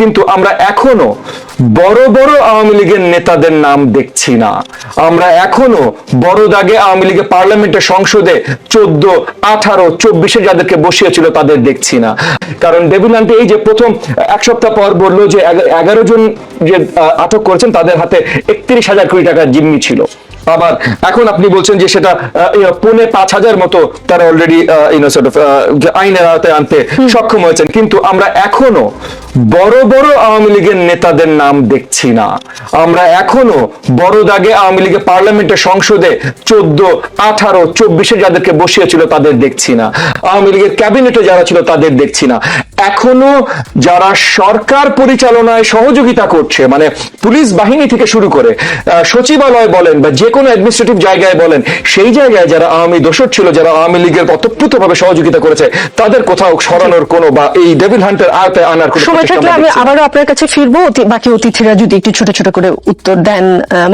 কিন্তু আমরা এখনও বড় বড় আওয়ামী লীগের নেতাদের নাম দেখছি না। আমরা এখনও বড় দাগে আওয়ামী লীগের পার্লামেন্টের সংসদে চোদ্দ, আঠারো, চব্বিশে যাদেরকে বসিয়েছিল তাদের দেখছি না। কারণ ডেভিলান্টে এই যে প্রথম এক সপ্তাহ পর বলল যে এগারো জন যে আটক করেছেন তাদের হাতে একত্রিশ হাজার কোটি টাকার জিম্মি ছিল। আবার এখন আপনি বলছেন যে সেটা পৌনে পাঁচ হাজার মতো তারা অলরেডি আইনের আওতায় আনতে সক্ষম হয়েছেন। কিন্তু আমরা এখনও বড় বড় আওয়ামী লীগের নেতাদের নাম দেখছি না। আমরা এখনও বড় দাগে আওয়ামী লীগের পার্লামেন্টের সংসদে চোদ্দ আঠারো চব্বিশে যাদেরকে বসিয়েছিল তাদের দেখছি না। আওয়ামী লীগের ক্যাবিনেটে যারা ছিল তাদের দেখছি না। এখনও যারা সরকার পরিচালনায় সহযোগিতা করছে মানে পুলিশ বাহিনী থেকে শুরু করে সচিবালয় বলেন বা যে কোনো অ্যাডমিনিস্ট্রেটিভ জায়গায় বলেন সেই জায়গায় যারা আওয়ামী দোষর ছিল যারা আওয়ামী লীগের অতপ্রুতভাবে সহযোগিতা করেছে তাদের কোথাও সরানোর কোনো বা এই ডেভিল হান্টের আয়তায় আনার কোনো সময় থাকলে আমি আবারও আপনার কাছে ফিরবো বাকি অতিথিরা যদি একটু ছোট ছোট করে উত্তর দেন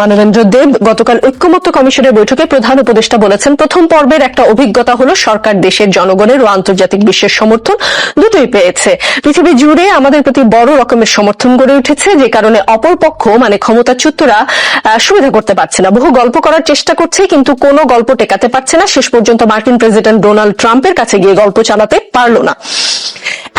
মানবেন্দ্র দেব গতকাল ঐক্যমত্য কমিশনের বৈঠকে প্রধান উপদেষ্টা বলেছেন প্রথম পর্বের একটা অভিজ্ঞতা হলো সরকার দেশের জনগণের ও আন্তর্জাতিক বিশ্বের সমর্থন দুটোই পেয়েছে। পৃথিবী জুড়ে আমাদের প্রতি বড় রকমের সমর্থন গড়ে উঠেছে যে কারণে অপর পক্ষ মানে ক্ষমতাচ্যুতরা সুবিধা করতে পারছে না। বহু গল্প করার চেষ্টা করছে, কিন্তু কোনো গল্প টেকাতে পারছে না। শেষ পর্যন্ত মার্কিন প্রেসিডেন্ট ডোনাল্ড ট্রাম্পের কাছে গিয়ে গল্প চালাতে পারল না।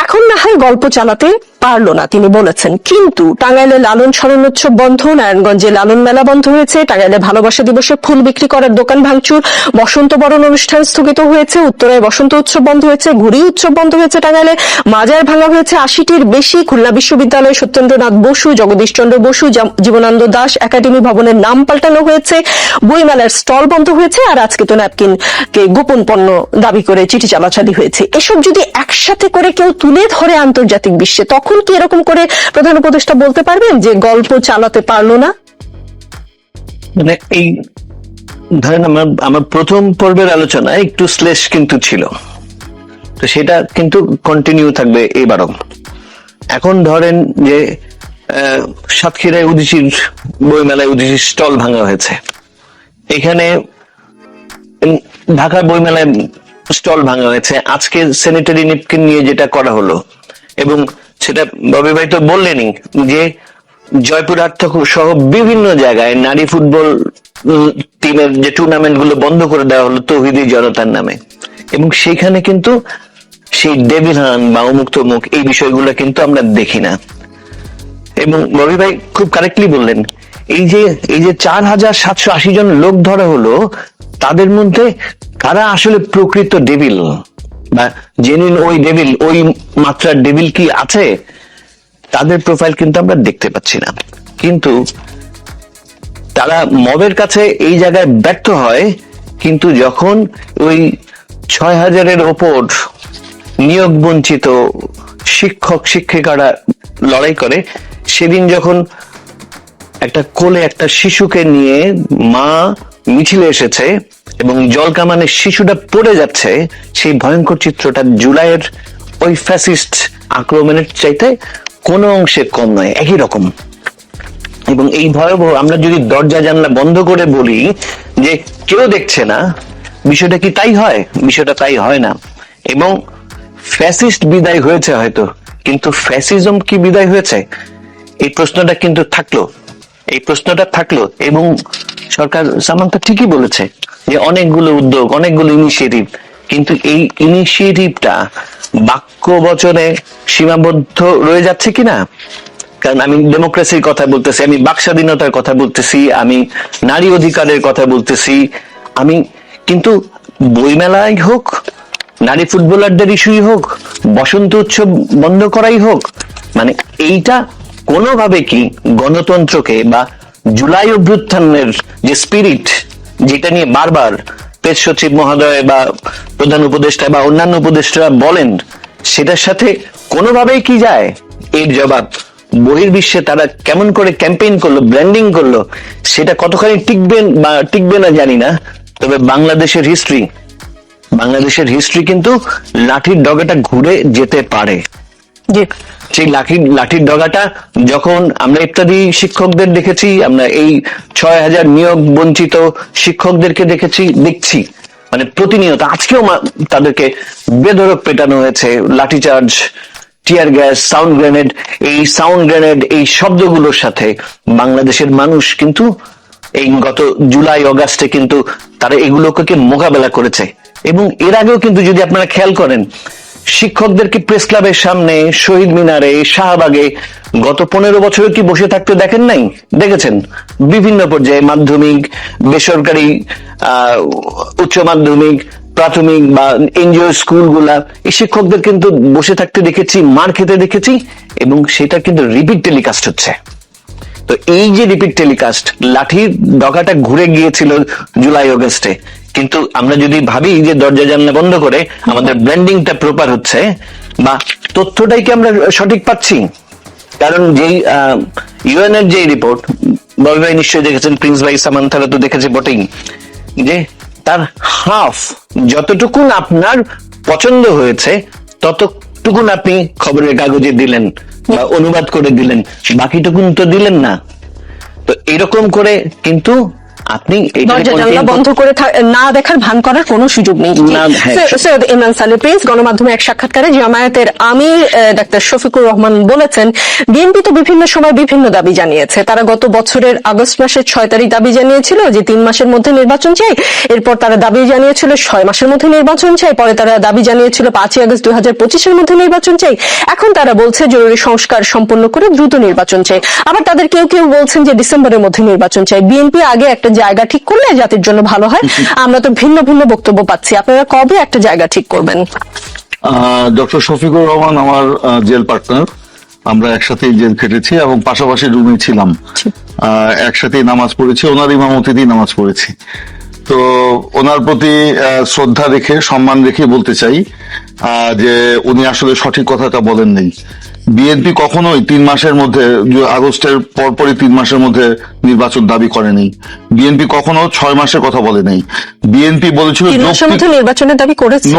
এখন না হয় গল্প চালাতে পারল না, তিনি বলেছেন। কিন্তু টাঙ্গাইলে লালন স্মরণ উৎসব বন্ধ, নারায়ণগঞ্জে লালন মেলা বন্ধ হয়েছে, টাঙ্গাইলে ভালোবাসা দিবসে ফুল বিক্রি করার দোকান ভাঙচুর বসন্ত বরণ অনুষ্ঠান স্থগিত হয়েছে, উত্তরায় বসন্ত উৎসব বন্ধ হয়েছে, ঘুড়ি উৎসব বন্ধ হয়েছে টাঙ্গাইলে, মাজার ভাঙা হয়েছে আশিটির বেশি, খুলনা বিশ্ববিদ্যালয় সত্যেন্দ্রনাথ বসু, জগদীশচন্দ্র বসু, জাম- জীবনানন্দ দাস একাডেমি ভবনের নাম পাল্টানো হয়েছে, বইমেলার স্টল বন্ধ হয়েছে, আর আজকে তো ন্যাপকিন কে গোপন পণ্য দাবি করে চিঠি চালাচালি হয়েছে। এসব যদি একসাথে করে কেউ তুলে ধরে আন্তর্জাতিক বিশ্বে, তখন কি এরকম করে প্রধান উপদেষ্টা বলতে পারবেন যে গল্প চালাতে পারল না? মানে এই, ধরেন আমার আমার প্রথম পর্বের আলোচনা একটু শ্লেষ কিন্তু ছিল। তো সেটা কিন্তু কন্টিনিউ থাকবে এবারও। এখন ধরেন যে সাতক্ষীরায় উদিচির বইমেলায় উদিচির স্টল ভাঙা হয়েছে। এখানে ঢাকার বইমেলায় স্টল ভাঙা হয়েছে। আজকে স্যানিটারি নিপকিন নিয়ে যেটা করা হলো এবং সেটা ববি ভাই তো বললেনই যে জয়পুরহাট সহ বিভিন্ন জায়গায় নারী ফুটবল টিমের যে টুর্নামেন্টগুলো বন্ধ করে দেওয়া হলো তৌহিদি জনতার নামে। এবং সেখানে কিন্তু সেই ডেভিলহান বা অমুক তমুক এই বিষয়গুলো কিন্তু আমরা দেখি না। এবং রবি ভাই খুব কারেক্টলি বললেন, এই যে এই যে চার হাজার সাতশো আশি জন লোক ধরা হলো, তাদের মধ্যে কারা আসলে প্রকৃত ডেভিল? বা জেনুইন ওই ডেভিল ওই মাত্রার ডেভিল কি আছে? তাদের প্রোফাইল কিন্তু আমরা দেখতে পাচ্ছি না। কিন্তু তারা মবের কাছে এই জায়গায় ব্যর্থ হয়, কিন্তু যখন ওই ছয় হাজারের ওপর নিয়োগ বঞ্চিত শিক্ষক, শিক্ষিকারা লড়াই করে, সেদিন যখন একটা কোলে একটা শিশুকে নিয়ে মা মিছিলে এসেছে এবং জল কামানে শিশুটা পড়ে যাচ্ছে, সেই ভয়ঙ্কর চিত্রটা জুলাইয়ের ওই ফ্যাসিস্ট আক্রমণের চাইতে কোনো অংশে কম নয়, একই রকম। এবং এই ভয়াবহ, আমরা যদি দরজা জানলা বন্ধ করে বলি যে কেউ দেখছে না, বিষয়টা কি তাই হয়? বিষয়টা তাই হয় না। এবং ফ্যাসিস্ট বিদায় হয়েছে হয়তো, কিন্তু ফ্যাসিজম কি বিদায় হয়েছে? এই প্রশ্নটা কিন্তু থাকল, এই প্রশ্নটা থাকল এবং সরকার সামান্তা ঠিকই বলেছে যে অনেকগুলো উদ্যোগ, অনেকগুলো ইনিশিয়েটিভ কিন্তু এই ইনিশিয়েটিভটা বাক্য বচনে সীমাবদ্ধ রয়ে যাচ্ছে কিনা? কারণ আমি ডেমোক্রেসির কথা বলতেছি, আমি বাক স্বাধীনতার কথা বলতেছি, আমি নারী অধিকারের কথা বলতেছি, আমি কিন্তু বইমেলাই হোক, নারী ফুটবলারদের ইস্যুই হোক, বসন্ত উৎসব বন্ধ করাই হোক মানে এইটা কোনোভাবে কি গণতন্ত্রকে বা জুলাই অভ্যুত্থানের যে স্পিরিট যেটা নিয়ে বারবার পেশ সচিব মহোদয় বা প্রধান উপদেষ্টা বা অন্যান্য উপদেষ্টা বলেন, সেটার সাথে কোনোভাবেই কি যায়? এর জবাব, বহির্বিশ্বে তারা কেমন করে ক্যাম্পেইন করল ব্র্যান্ডিং করল, সেটা কতখানি টিকবে বা টিকবে না জানি না, তবে বাংলাদেশের হিস্ট্রি বাংলাদেশের হিস্ট্রি কিন্তু লাঠির ডগাটা ঘুরে যেতে পারে। সেই লাঠির লাঠির ডগাটা যখন আমরা ইত্যাদি শিক্ষকদের দেখেছি, আমরা এই ছয় হাজার নিয়োগ বঞ্চিত শিক্ষকদেরকে দেখেছি, দেখছি। মানে প্রতিনিয়ত, আজকেও তাদেরকে বেধরক পেটানো হয়েছে, লাঠিচার্জ, টিয়ার গ্যাস, সাউন্ড গ্রেনেড। এই সাউন্ড গ্রেনেড, এই শব্দগুলোর সাথে বাংলাদেশের মানুষ কিন্তু এই গত জুলাই, অগাস্টে কিন্তু তারা এগুলোকে মোকাবেলা করেছে। এবং এর আগেও কিন্তু যদি আপনারা খেয়াল করেন শিক্ষকদেরকে প্রেস ক্লাবের সামনে শহীদ মিনারে শাহবাগে গত পনেরো বছরে কি বসে থাকতে দেখেন নাই? দেখেছেন? বিভিন্ন পর্যায়ে মাধ্যমিক, বেসরকারি উচ্চ মাধ্যমিক, প্রাথমিক বা এনজিও স্কুলগুলা, এই শিক্ষকদের কিন্তু বসে থাকতে দেখেছি, মার খেতে দেখেছি, এবং সেটা কিন্তু রিপিট টেলিকাস্ট হচ্ছে। তো এই যে রিপিট টেলিকাস্ট লাঠির ডগাটা ঘুরে গিয়েছিল জুলাই অগস্টে কিন্তু আমরা যদি ভাবি যে দরজা জানলা বন্ধ করে আমাদের ব্র্যান্ডিংটা প্রপার হচ্ছে, বা তথ্যটাই কি আমরা সঠিক পাচ্ছি? কারণ যেই ইউএন এর যে রিপোর্ট ভাই নিশ্চয়ই দেখেছেন প্রিন্স ভাই, সামান্থারা তো দেখেছে বটেই যে তার হাফ যতটুকুন আপনার পছন্দ হয়েছে, ততটুকুন আপনি খবরের কাগজে দিলেন। বা অনুবাদ করে দিলেন বাকিটুকুন তো দিলেন না। তো এরকম করে কিন্তু আপনি দরজা বন্ধ করে না দেখার ভান করার কোনো সুযোগ নেই। সৈয়দ- সৈয়দ ইমরান সালে প্রিন্স গণমাধ্যমে এক সাক্ষাৎকারে জামায়াতের আমির ডাক্তার শফিকুর রহমান বলেছেন বিএনপি তো বিভিন্ন সময় বিভিন্ন দাবি জানিয়েছে। তারা গত বছরের আগস্ট মাসের ছয় তারিখ দাবি জানিয়েছিল যে তিন মাসের মধ্যে নির্বাচন চাই এরপর তারা দাবি জানিয়েছিল ছয় মাসের মধ্যে নির্বাচন চাই পরে তারা দাবি জানিয়েছিল পাঁচই আগস্ট দুই হাজার পঁচিশের মধ্যে নির্বাচন চাই। এখন তারা বলছে জরুরি সংস্কার সম্পন্ন করে দ্রুত নির্বাচন চাই। আবার তাদের কেউ কেউ বলছেন যে ডিসেম্বরের মধ্যে নির্বাচন চাই। বিএনপি আগে একটা জায়গা ঠিক করলে জাতির জন্য ভালো হয়। আমরা তো ভিন্ন ভিন্ন বক্তব্য পাচ্ছি। আপনারা কবে একটা জায়গা ঠিক করবেন? ডক্টর শফিকুর রহমান আমার জেল পার্টনার। আমরা একসাথেই জেল খেটেছি এবং পাশাপাশি রুমে ছিলাম। আহ, একসাথেই নামাজ পড়েছি। ওনার ইমামতিতেই নামাজ পড়েছি। তো ওনার প্রতি শ্রদ্ধা রেখে সম্মান রেখে বলতে চাই আহ, যে উনি আসলে সঠিক কথাটা বলেন নেই। বিএনপি কখনোই তিন মাসের মধ্যে আগস্টের পরপরই তিন মাসের মধ্যে নির্বাচন দাবি করেনি বিএনপি কখনো ছয় মাসের কথা বলে নেই। বিএনপি বলেছিল নির্বাচনের দাবি করেছে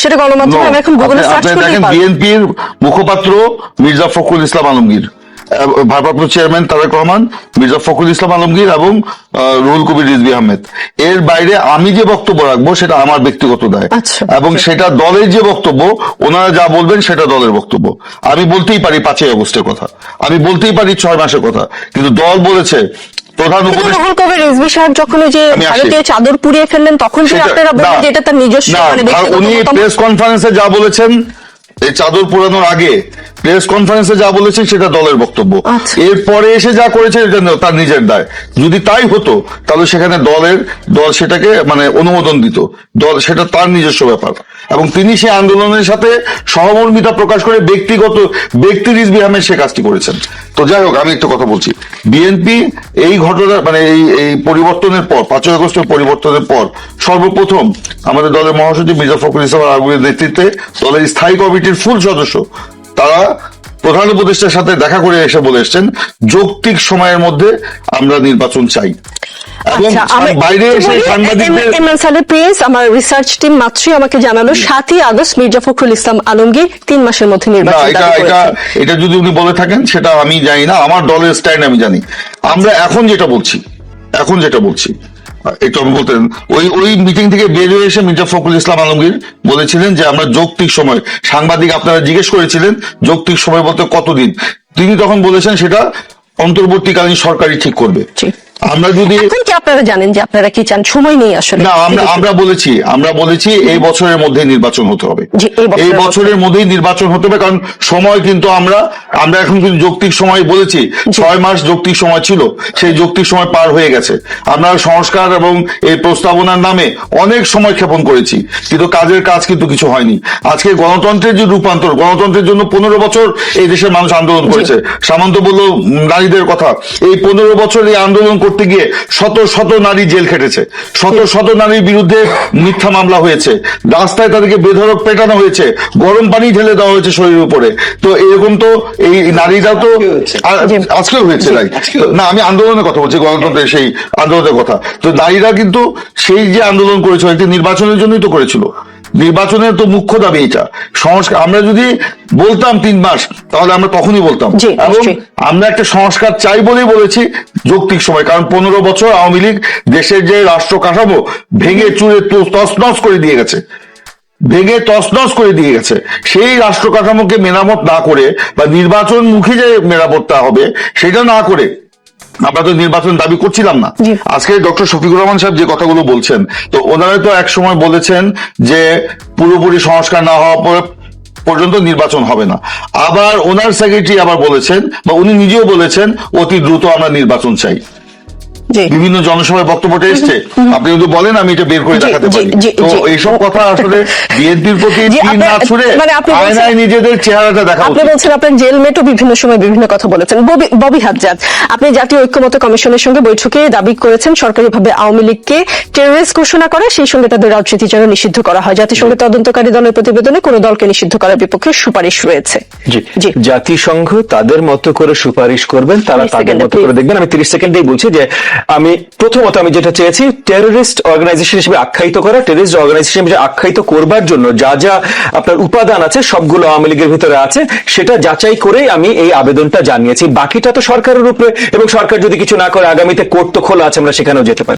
সেটা গণমাধ্যমে আমি এখন গুগলে সার্চ করতে বিএনপির মুখপাত্র মির্জা ফখরুল ইসলাম আলমগীর। ভারপ্রাপ্ত চেয়ারম্যান তারেক রহমান মির্জা ফখরুল ইসলাম আলমগীর এবং রুহুল কবির রিজভি আহমেদ। এর বাইরে আমি যে বক্তব্য রাখব সেটা আমার ব্যক্তিগত দায়। আচ্ছা। এবং সেটা দলের যে বক্তব্য ওনারা যা বলবেন সেটা দলের বক্তব্য। আমি বলতেই পারি পাঁচই আগস্টের কথা। আমি বলতেই পারি ছয় মাসের কথা। কিন্তু দল বলেছে প্রধান রুহুল কবির রিজভী সাহেব যখন ওই যে ভারতীয় চাদর পুড়িয়ে ফেললেন তখন সেটা- আপনারা বললেন যে এটা তার নিজস্ব না, মানে আর ব্যক্তিগত উনি প্রেস কনফারেন্সে যা বলেছেন এই চাদর পুরানোর আগে প্রেস কনফারেন্সে যা বলেছেন সেটা দলের বক্তব্য। আচ্ছা। এরপরে এসে যা করেছে এটা তার নিজের দায়। যদি তাই হতো তাহলে সেখানে দলের দল সেটাকে মানে অনুমোদন দিত। দল সেটা তার নিজস্ব ব্যাপার। এবং তিনি সেই আন্দোলনের সাথে সহমর্মিতা প্রকাশ করে ব্যক্তিগত ব্যক্তি রিজবি আহমেদ সে কাজটি করেছেন। তো যাই হোক আমি একটা কথা বলছি। বিএনপি এই ঘটনা মানে এই এই পরিবর্তনের পর পাঁচই আগস্টের পরিবর্তনের পর সর্বপ্রথম আমাদের দলের মহাসচিব মির্জা ফখরুল ইসলাম আগুনের নেতৃত্বে দলের স্থায়ী কমিটির ফুল সদস্য তারা প্রধান উপদেষ্টার সাথে দেখা করে এসে বলে এসছেন যৌক্তিক সময়ের মধ্যে আমরা নির্বাচন চাই। আচ্ছা, আমি- বাইরে এসে সাংবাদিকদের এম- এমএন সালে প্রিন্স আমার রিসার্চ টিম মাত্রই আমাকে জানালো সাতই আগস্ট মির্জা ফখরুল ইসলাম আলমগীর তিন মাসের মধ্যে নির্বাচন এটা এটা এটা যদি উনি বলে থাকেন সেটা আমি জানি না আমার দলের স্ট্যান্ড আমি জানি। আমরা এখন যেটা বলছি এখন যেটা বলছি একটু বলতেন ওই ওই মিটিং থেকে বের হয়ে এসে মির্জা ফখরুল ইসলাম আলমগীর বলেছিলেন যে, আমরা যৌক্তিক সময়, সাংবাদিক আপনারা জিজ্ঞেস করেছিলেন যৌক্তিক সময় বলতে কতদিন। তিনি তখন বলেছেন সেটা অন্তর্বর্তীকালীন সরকারই ঠিক করবে। আমরা যদি এখন কি আপনারা জানেন যে আপনারা কি চান? সময় নেই আসলে। না আমরা আমরা বলেছি আমরা বলেছি এই বছরের মধ্যে নির্বাচন হতে হবে। এই বছরের মধ্যে। মধ্যেই নির্বাচন হতে হবে কারণ সময় কিন্তু আমরা আমরা এখন কিন্তু যৌক্তিক সময় বলেছি। ছয় মাস যৌক্তিক সময় ছিল সেই যৌক্তিক সময় পার হয়ে গেছে। আমরা সংস্কার এবং এই প্রস্তাবনার নামে অনেক সময় ক্ষেপণ করেছি কিন্তু কাজের কাজ কিন্তু কিছু হয়নি। আজকে গণতন্ত্রের যে রূপান্তর গণতন্ত্রের জন্য পনেরো বছর এই দেশের মানুষ আন্দোলন করেছে। সামন্ত বলল নারীদের কথা এই পনেরো বছর এই আন্দোলন করতে গিয়ে শত শত নারী জেল খেটেছে। শত শত নারীর বিরুদ্ধে মিথ্যা মামলা হয়েছে। রাস্তায় তাদেরকে বেধরক পেটানো হয়েছে। গরম পানি ঢেলে দেওয়া হয়েছে শরীরের উপরে। তো এরকম তো এই নারীরা তো আজকেও হয়েছে। রাইট। না আমি আন্দোলনের কথা বলছি গণতন্ত্রের সেই আন্দোলনের কথা। তো নারীরা কিন্তু সেই যে আন্দোলন করেছিল একটি নির্বাচনের জন্যই তো করেছিল। নির্বাচনের তো মুখ্য দাবি এটা। সংস্কার আমরা যদি বলতাম তিন মাস তাহলে আমরা তখনই বলতাম। এবং আমরা একটা সংস্কার চাই বলেই বলেছি যৌক্তিক সময় কারণ পনেরো বছর আওয়ামী লীগ দেশের যে রাষ্ট্র কাঠামো ভেঙে চুরে তছনছ করে দিয়ে গেছে। ভেঙে তছনছ করে দিয়ে গেছে। সেই রাষ্ট্র কাঠামোকে মেরামত না করে বা নির্বাচন মুখী যে মেরামতটা হবে সেটা না করে আমরা তো নির্বাচন দাবি করছিলাম না। আজকে ডক্টর শফিকুর রহমান সাহেব যে কথাগুলো বলছেন তো ওনারা তো এক সময় বলেছেন যে পুরোপুরি সংস্কার না হওয়া পরে পর্যন্ত নির্বাচন হবে না। আবার ওনার সেক্রেটারি আবার বলেছেন বা উনি নিজেও বলেছেন অতি দ্রুত আমরা নির্বাচন চাই। বিভিন্ন জনসভায় বক্তব্যটা এসছে। আপনি যদি বলেন আমি এটা বের করে দেখাতে পারি। তো এইসব কথা আসলে বিএনপির প্রতি না ছুড়ে মানে আয়নায় নিজেদের চেহারাটা দেখা আপনি বলছেন আপনার জেলমেটও বিভিন্ন সময় বিভিন্ন কথা বলেছেন। ববি হাজ্জাজ আপনি জাতীয় ঐক্যমত্য কমিশনের সঙ্গে বৈঠকে দাবি করেছেন সরকারিভাবে আওয়ামী লীগকে টেররিস্ট ঘোষণা করে সেই সঙ্গে তাদের রাজনীতি যেন নিষিদ্ধ করা হয়। জাতিসংঘের তদন্তকারী দলের প্রতিবেদনে কোন দলকে নিষিদ্ধ করার বিপক্ষে সুপারিশ রয়েছে। জি জি। জাতিসংঘ তাদের মতো করে সুপারিশ করবেন তারা তাদের মতো করে দেখবেন। আমি তিরিশ সেকেন্ডেই বলছি যে আমি প্রথমত আমি যেটা চেয়েছি টেরোরিস্ট অর্গানাইজেশন হিসেবে আখ্যায়িত করা টেরোরিস্ট অর্গানাইজেশন হিসেবে আখ্যায়িত করবার জন্য যা যা আপনার উপাদান আছে, সবগুলো আওয়ামী লীগের ভিতরে আছে, সেটা যাচাই করেই আমি এই আবেদনটা জানিয়েছি। বাকিটা তো সরকারের উপরে, এবং সরকার যদি কিছু না করে, আগামীতে কোর্ট তো খোলা আছে, আমরা সেখানেও যেতে পারি।